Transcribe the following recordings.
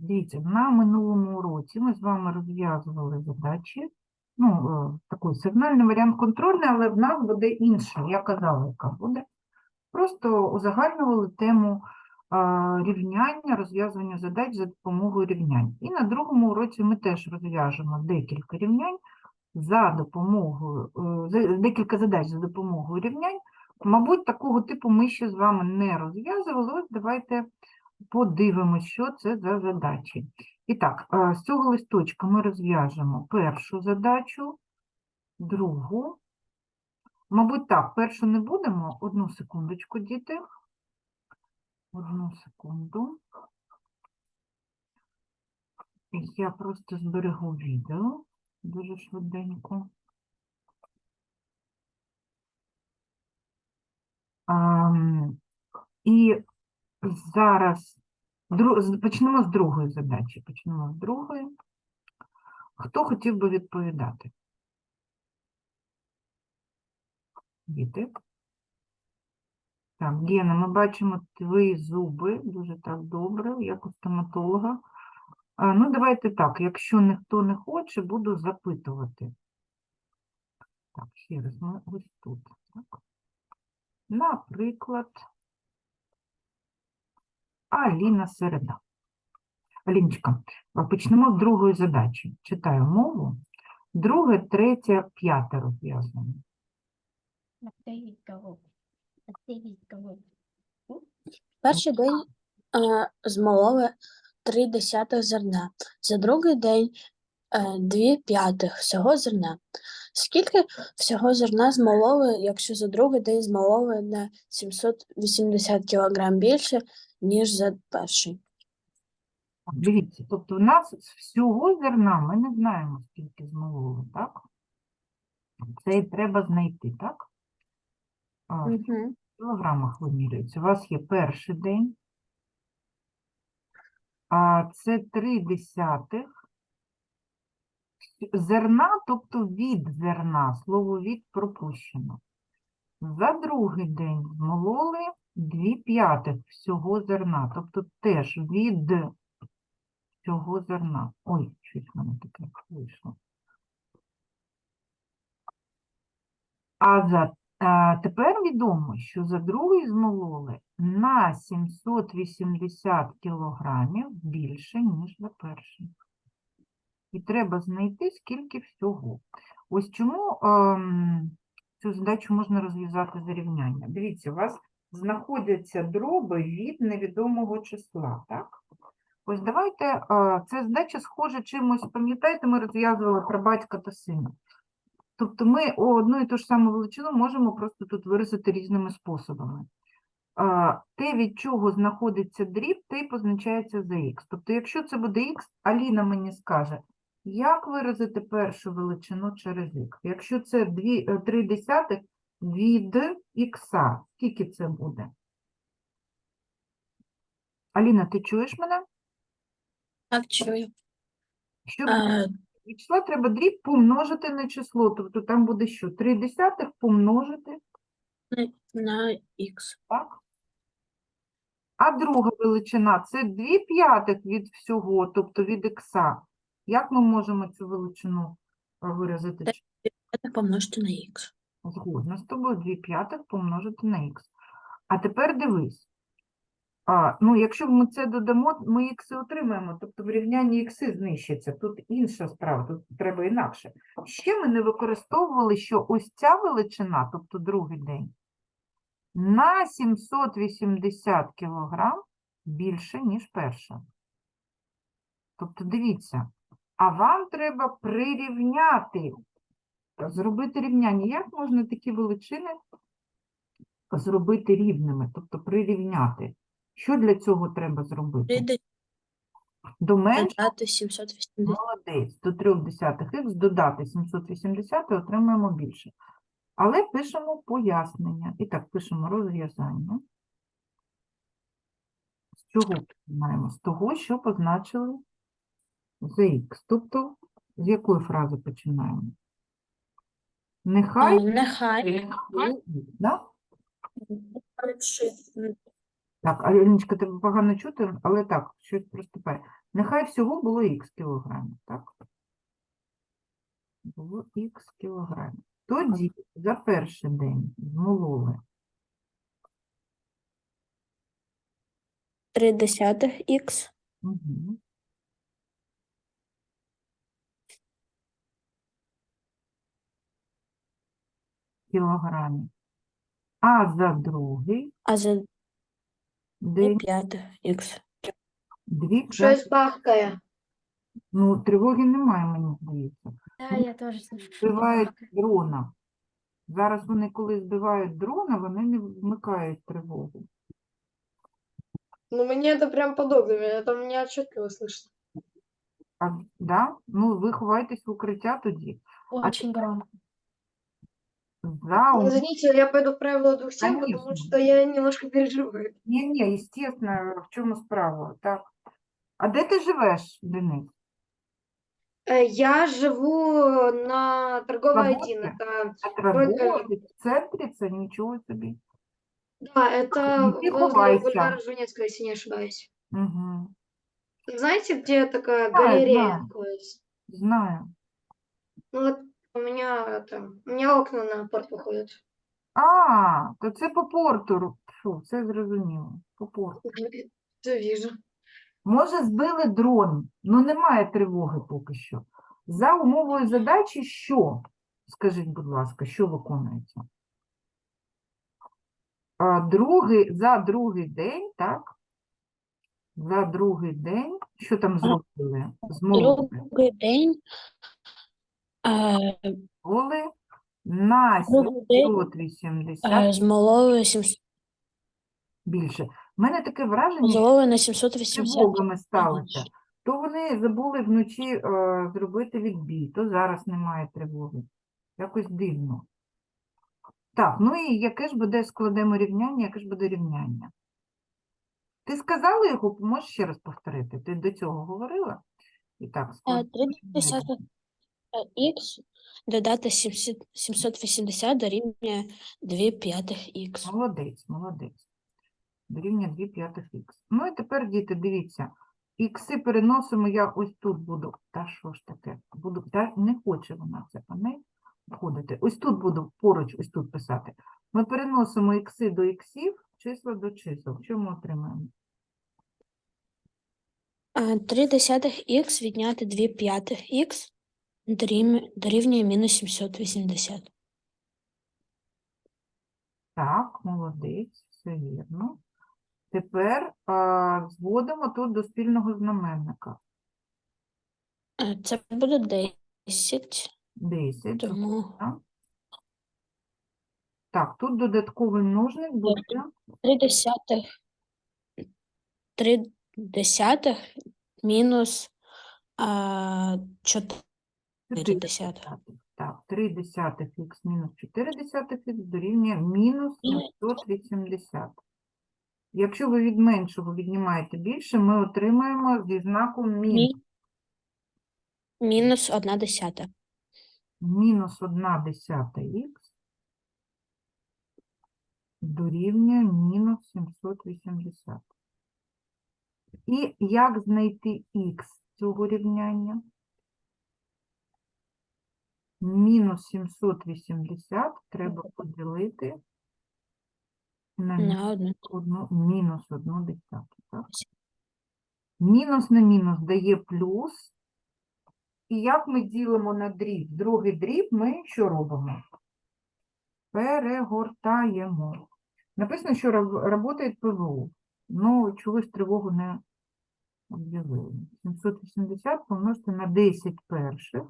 Дивіться, на минулому уроці ми з вами розв'язували задачі. Ну, е, такий сигнальний варіант контрольний, але в нас буде інший. Я казала, яка буде. Просто узагальнювали тему рівняння, розв'язування задач за допомогою рівнянь. І на другому уроці ми теж розв'яжемо декілька рівнянь за допомогою, е, декілька задач за допомогою рівнянь. Мабуть, такого типу ми ще з вами не розв'язували. Ось давайте подивимося, що це за задачі. І так, е, з цього листочка ми розв'яжемо першу задачу, другу. Мабуть, так, першу не будемо. Одну секундочку, діти. Одну секунду. Я просто зберегу відео дуже швиденько. Ам, І зараз дру- почнемо з другої задачі. Почнемо з другої. Хто хотів би відповідати? Діти. Так, Гена, ми бачимо твої зуби, дуже так добре, як у стоматолога. А, ну, давайте так, якщо ніхто не хоче, буду запитувати. Так, ще раз, ми ось тут. Так. Наприклад, Аліна Середа. Аліночка, почнемо з другої задачі. Читаю мову. Друге, третє, п'яте розв'язування. Перший день а, змололи три десятих зерна, за другий день е, дві п'ятих всього зерна. Скільки всього зерна змололи, якщо за другий день змололи на 780 кг більше, ніж за перший? Дивіться, тобто в нас з всього зерна ми не знаємо, скільки змололи, так? Це і треба знайти, так? А, в Угу. кілограмах вимірюється. У вас є перший день, а це три десятих зерна, тобто від зерна, слово від пропущено. За другий день змололи дві п'ятих всього зерна, тобто теж від всього зерна. Ой, щось в мене таке вийшло. А за а, тепер відомо, що за другий змололи на 780 кілограмів більше, ніж за перший. І треба знайти, скільки всього. Ось чому ем, цю задачу можна розв'язати за рівняння. Дивіться, у вас знаходяться дроби від невідомого числа, так? Ось давайте, е, ця задача схожа чимось, пам'ятаєте, ми розв'язували про батька та сина. Тобто ми одну і ту ж саму величину можемо просто тут виразити різними способами. Те, від чого знаходиться дріб, те й позначається за х. Тобто, якщо це буде х, Аліна мені скаже, як виразити першу величину через х? Якщо це 2, 3 десятих від х, скільки це буде? Аліна, ти чуєш мене? Так, чую. Щоб Е, від числа треба дріб помножити на число. Тобто там буде що? 3 десятих помножити на х. Так? А друга величина це 2 п'ятих від всього, тобто від х. Як ми можемо цю величину е, виразити? Так. Помножити на х. Згодна з тобою 2 п'ятих помножити на х. А тепер дивись. А, ну, якщо ми це додамо, ми х отримаємо, тобто в рівнянні х знищаться. Тут інша справа, тут треба інакше. Ще ми не використовували, що ось ця величина, тобто другий день, на 780 кг більше, ніж перша. Тобто, дивіться, а вам треба прирівняти, зробити рівняння. Як можна такі величини зробити рівними, тобто прирівняти? Що для цього треба зробити? До 780. молодець, до 3 десятих х додати 780 і отримаємо більше. Але пишемо пояснення. І так, пишемо розв'язання. З чого починаємо? З того, що позначили за х. Тобто, з якої фрази починаємо? Нехай Нехай да? Так, Аліночка, тебе погано чути, але так, щось проступає. Нехай всього було х кілограмів, так? Було х кілограмів. Тоді за перший день змололи 3 десятих х, Угу. Кілограмів. А за другий а за 2 день п'ятих х. дві Щось п'яти. бахкає. Ну, тривоги немає, мені здається. Да, я теж слышу, що Збивають бахкає. дрона. Зараз вони, коли збивають дрона, вони не вмикають тривогу. Ну, мне это прям подобно, это мне отчетливо слышно. А, да? Ну, ви ховайтесь в укриття тоді. Очень громко. За Ну, Извините, я пойду в правило двух стен, потому Конечно. что я немножко переживаю. Ні, ні, естественно, в чому справа, так. А де ти живеш, Денис? Э, Я живу на торговой Работе? 1. Это, На Вроде- Траволі, в центрі це нічого собі. да, это Иди возле ховайся. бульвара Жванецкого, если не ошибаюсь. Угу. Знаете, где такая Знаю, галерея знаю. находится? Знаю. Ну вот у меня это, у меня окна на порт выходят. А, то це по порту. Фу, все зрозуміло. По порту. Все вижу. Може, збили дрон, але немає тривоги поки що. За умовою задачі, що? Скажіть, будь ласка, що виконується? А, другий, за другий день, так? За другий день, що там зробили? Змололи. Другий день. Е, на Другий день, 780 е, змололи 700, більше. У мене таке враження, що змололи на 780. тривогами ставиться. То вони забули вночі е, зробити відбій, то зараз немає тривоги. Якось дивно. Так, ну і яке ж буде, складемо рівняння, яке ж буде рівняння? Ти сказала його, можеш ще раз повторити? Ти до цього говорила? І так, Е, складемо 3 рівняння. десятих х додати 700 780 дорівнює 2 п'ятих х. Молодець, молодець. Дорівнює 2 п'ятих х. Ну і тепер, діти, дивіться. Ікси переносимо, я ось тут буду. Та що ж таке? Буду, та не хоче вона це панель входити. Ось тут буду поруч, ось тут писати. Ми переносимо ікси до іксів, числа до чисел. Що ми отримаємо? 3 десятих х відняти 2 п'ятих х дорівнює мінус 780. Так, молодець, все вірно. Тепер а, зводимо тут до спільного знаменника. Е, Це буде 10, 10. тому так? Так, тут додатковий множник буде 3 десятих 3 десятих мінус а, 4 4 десятих. Так, 3 десятих х мінус 4 десятих х дорівнює мінус Мінус. 780. Якщо ви від меншого віднімаєте більше, ми отримаємо зі знаком мінус. Мінус 1 десята. Мінус 1 десята х дорівнює мінус 780. І як знайти х цього рівняння? Мінус 780 треба поділити на мінус На одну. одну, мінус одну десяту. Так? Мінус на мінус дає плюс. І як ми ділимо на дріб? Другий дріб ми що робимо? Перегортаємо. Написано, що працює ПВО. Ну, чогось тривогу не об'явили. 780 помножити на 10 перших.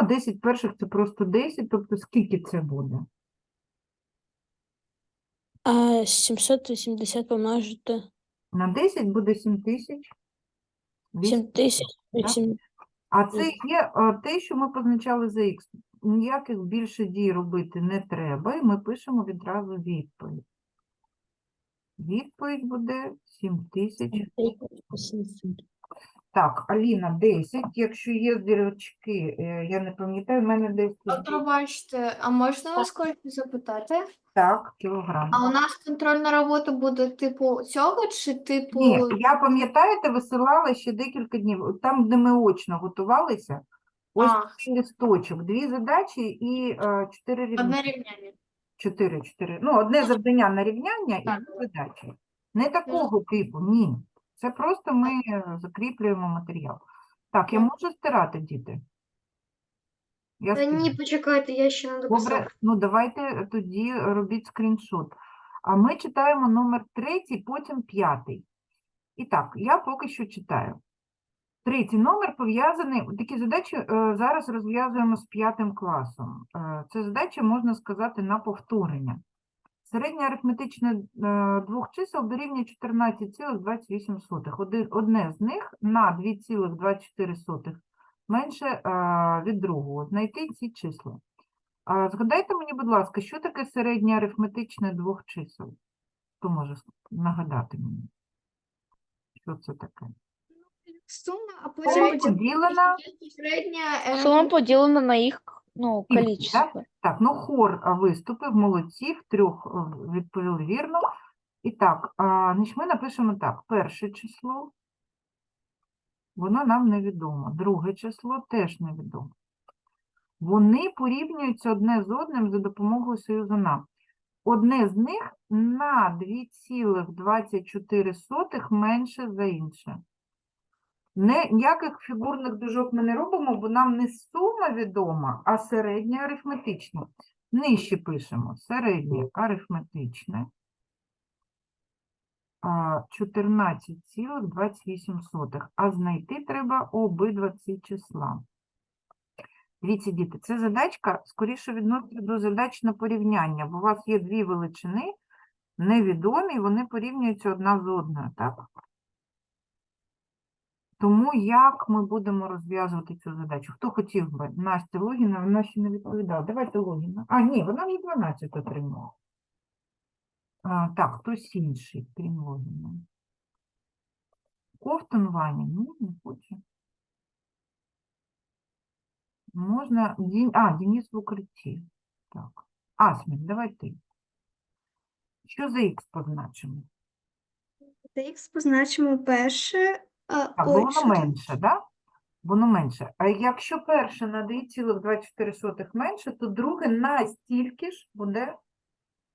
А 10 перших це просто 10, тобто скільки це буде? А 780 помножити На 10 буде 7000. 7 тисяч так? 8 А це є а, те, що ми позначали за х. Ніяких більше дій робити не треба, і ми пишемо відразу відповідь. Відповідь буде 7000. Так, Аліна, 10. Якщо є зірочки, е, я не пам'ятаю, в мене десь тут. Пробачте, а можна вас когось запитати? Так, кілограм. А у нас контрольна робота буде типу цього чи типу. Ні, я пам'ятаєте, висилала ще декілька днів. Там, де ми очно готувалися, ось А. листочок, дві задачі і е, чотири Одне рівняння. рівняння. Чотири, чотири. Ну, одне завдання на рівняння і Так. дві задачі. Не такого типу, ні. Це просто ми е, закріплюємо матеріал. Так, я можу стирати, діти? Я Та ні, стираю. почекайте, я ще не дописав. Добре, ну давайте тоді робіть скріншот. А ми читаємо номер третій, потім п'ятий. І так, я поки що читаю. Третій номер пов'язаний. Такі задачі е, зараз розв'язуємо з п'ятим класом. Е, це задача, можна сказати, на повторення. Середнє арифметичне е, двох чисел дорівнює 14,28. Одне з них на 2,24 менше е, від другого. Знайти ці числа. Згадайте мені, будь ласка, що таке середнє арифметичне двох чисел? Хто може нагадати мені? Що це таке? Сума, а Сума потім поділена, е, Сума поділена на їх ну, количество. так, ну хор виступив, молодці, трьох е, відповіли вірно. І так, значить, ми напишемо так, перше число, воно нам невідомо, друге число теж невідомо. Вони порівнюються одне з одним за допомогою союзу на. Одне з них на 2,24 менше за інше. Не, ніяких фігурних дужок ми не робимо, бо нам не сума відома, а середнє арифметичне. Нижче пишемо середнє арифметичне 14,28. А знайти треба обидва ці числа. Дивіться, діти, це задачка скоріше відноситься до задач на порівняння, бо у вас є дві величини невідомі, вони порівнюються одна з одною, так? Тому як ми будемо розв'язувати цю задачу? Хто хотів би? Настя Логіна, вона ще не відповідала. Давайте Логіна. А, ні, вона вже 12 отримала. А, так, хтось інший, крім Логіна. Ковтун Ваня, ні, не хоче. Можна, а, Денис в укритті. Так. Асмін, давай ти. Що за х позначимо? За Х позначимо перше. Так, бо ой, воно що менше, да? Воно менше. А якщо перше на 2,24 менше, то друге настільки ж буде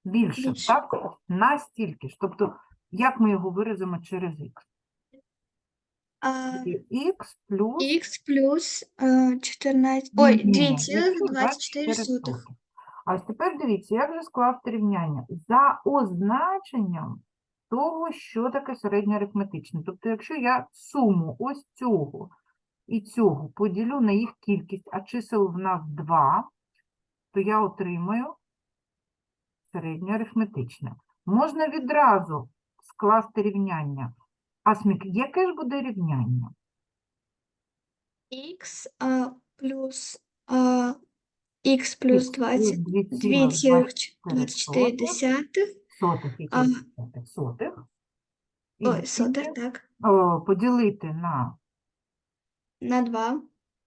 більше, Більше. так? Настільки ж. Тобто, як ми його виразимо через х? А, х плюс... Х плюс е, 14. Ой, Ні, 2,24. А ось тепер дивіться, як же скласти рівняння? За означенням того, що таке середнє арифметичне. Тобто, якщо я суму ось цього і цього поділю на їх кількість, а чисел в нас 2, то я отримаю середнє арифметичне. Можна відразу скласти рівняння. Асмік, яке ж буде рівняння? Х плюс Х плюс 20. 2,24 2,24. сотих, які А. сотих, сотих. І Ой, сотих, так. О, поділити на На 2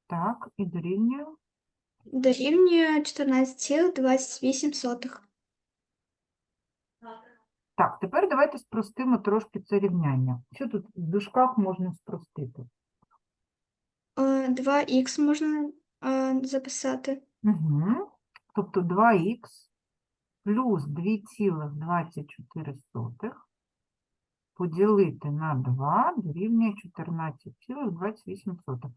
так і дорівнює. дорівнює 14,28. Так, тепер давайте спростимо трошки це рівняння. Що тут в дужках можна спростити? 2х можна е, записати. Угу. Тобто 2х плюс 2,24 поділити на 2 дорівнює 14,28.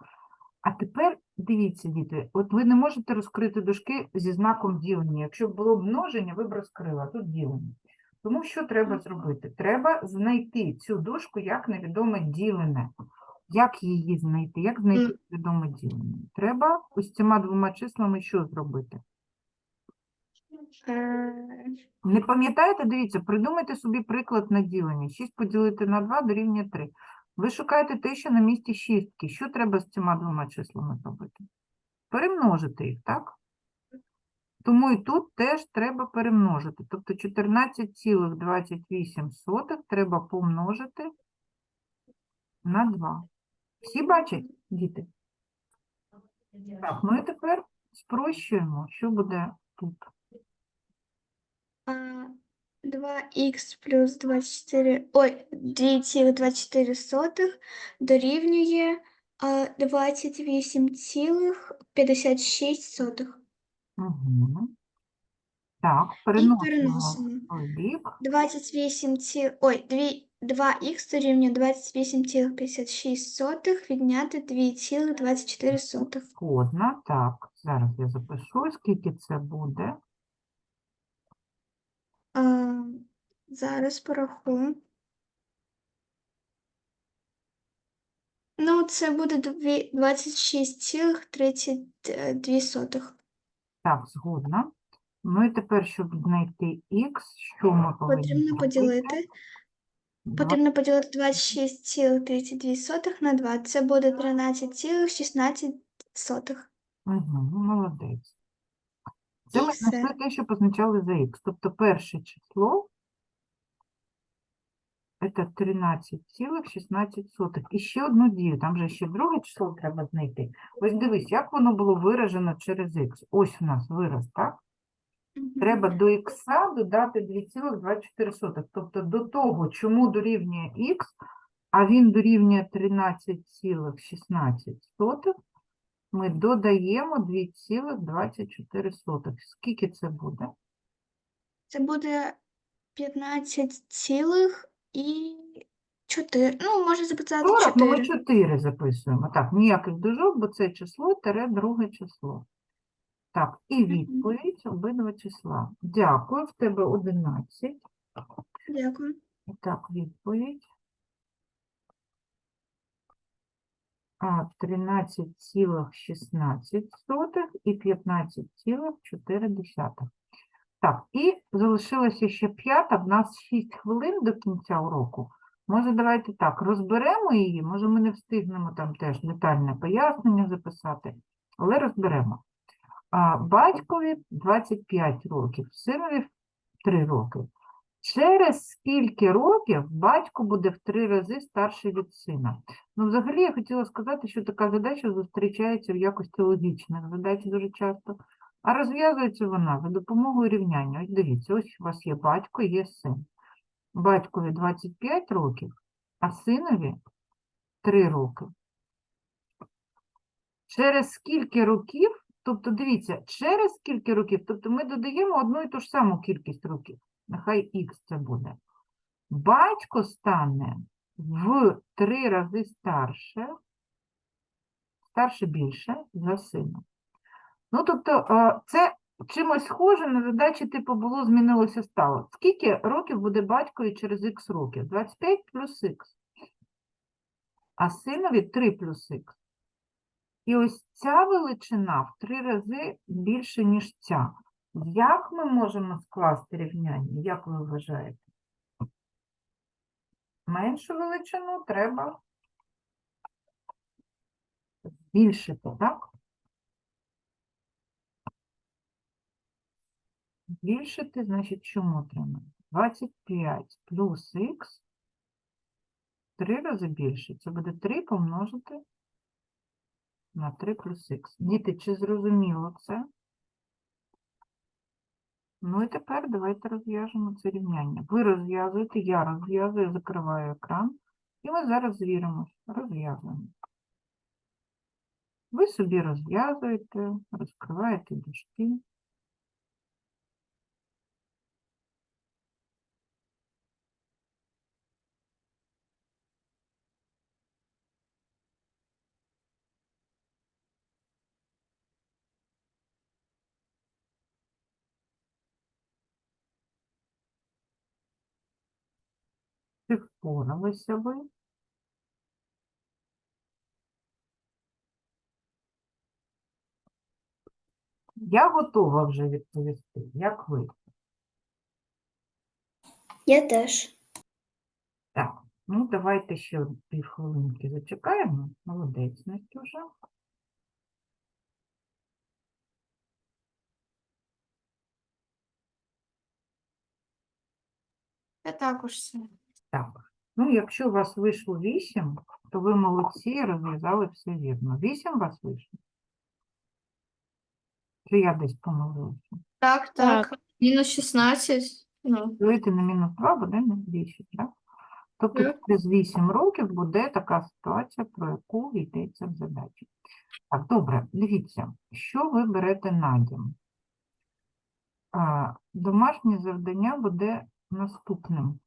А тепер дивіться, діти, от ви не можете розкрити дужки зі знаком ділення. Якщо б було множення, ви б розкрили, а тут ділення. Тому що треба зробити? Треба знайти цю дужку як невідоме ділене. Як її знайти? Як знайти невідоме ділене? Треба ось цими двома числами що зробити? Е, Не пам'ятаєте? Дивіться, придумайте собі приклад на ділення. 6 поділити на 2 дорівнює 3. Ви шукаєте те, що на місці шістки. Що треба з цими двома числами зробити? Перемножити їх, так? Тому і тут теж треба перемножити. Тобто 14,28 треба помножити на 2. Всі бачать, діти? Так, ну і тепер спрощуємо, що буде тут. А, 2х плюс 24, ой, 2,24 дорівнює а, 28,56. Угу. Так, І переносимо переносимо. в бік. 28 ці... Ой, 2, 2х дорівнює 28,56 відняти 2,24. Згодна. Так, зараз я запишу, скільки це буде. А, зараз порахую. Ну, це буде дві- 26,32. Так, згодна. Ну і тепер, щоб знайти х, що ми повинні Потрібно зробити? поділити. Два- Потрібно поділити 26,32 на 2. Це буде 13,16. Угу, молодець. Це ми знайшли те, що позначали за х. Тобто перше число це 13,16. І ще одну дію, там же ще друге число треба знайти. Ось дивись, як воно було виражено через х. Ось у нас вираз, так? Треба до х додати 2,24. Тобто до того, чому дорівнює х, а він дорівнює 13,16, ми додаємо 2,24. Скільки це буде? Це буде 15 цілих і 4. Ну, можна записати 40, ну ми 4. 4 записуємо. Так, ніяких дужок, бо це число тере друге число. Так, і відповідь обидва числа. Дякую, в тебе 11. Дякую. Так, відповідь. А, 13,16 і 15,4. Так, і залишилося ще п'ята, в нас 6 хвилин до кінця уроку. Може, давайте так, розберемо її, може ми не встигнемо там теж детальне пояснення записати, але розберемо. А, батькові 25 років, синові 3 роки. Через скільки років батько буде в три рази старший від сина? Ну, взагалі, я хотіла сказати, що така задача зустрічається в якості логічних задач дуже часто, а розв'язується вона за допомогою рівняння. Ось дивіться, ось у вас є батько, є син. Батькові 25 років, а синові 3 роки. Через скільки років, тобто дивіться, через скільки років, тобто ми додаємо одну і ту ж саму кількість років, нехай х це буде. Батько стане в три рази старше, старше більше за сина. Ну, тобто, це чимось схоже на задачі типу було, змінилося, стало. Скільки років буде батькові через х років? 25 плюс х. А синові 3 плюс х. І ось ця величина в три рази більше, ніж ця. Як ми можемо скласти рівняння? Як ви вважаєте? Меншу величину треба збільшити, так? Збільшити, значить, чому треба? 25 плюс х три рази більше. Це буде 3 помножити на 3 плюс х. Діти, чи зрозуміло це? Ну і тепер давайте розв'яжемо це рівняння. Ви розв'язуєте, я розв'язую, закриваю екран. І ми зараз звіримось. Розв'язуємо. Ви собі розв'язуєте, розкриваєте дужки. Чи впоралися ви? Я готова вже відповісти. Як ви? Я теж. Так, ну давайте ще півхвилинки зачекаємо. Молодець, Настюша. Я також все. Так. Ну, якщо у вас вийшло 8, то ви молодці і розв'язали все вірно. 8 у вас вийшло? Чи я десь помилився? Так, Так. так. Мінус 16. Ну, Ділити на мінус 2 буде не більше, так? Тобто через 8 років буде така ситуація, про яку йдеться в задачі. Так, добре, дивіться, що ви берете на дім? А, домашнє завдання буде наступним.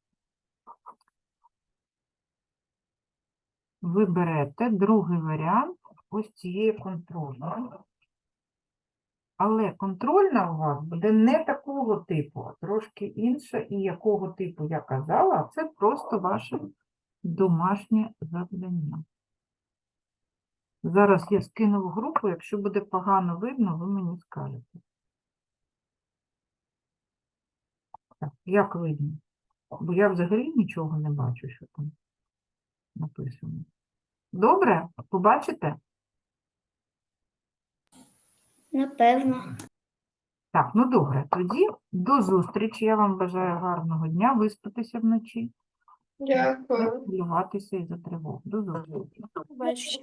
Ви берете другий варіант ось цієї контрольної. Але контрольна у вас буде не такого типу, а трошки інша, і якого типу я казала, це просто ваше домашнє завдання. Зараз я скину в групу, якщо буде погано видно, ви мені скажете. Так, як видно? Бо я взагалі нічого не бачу, що там написано. Добре, побачите? напевно. Так, ну добре, тоді до зустрічі. Я вам бажаю гарного дня, виспатися вночі, не Дякую. хвилюватися і за тривогу. До зустрічі. Бачиш.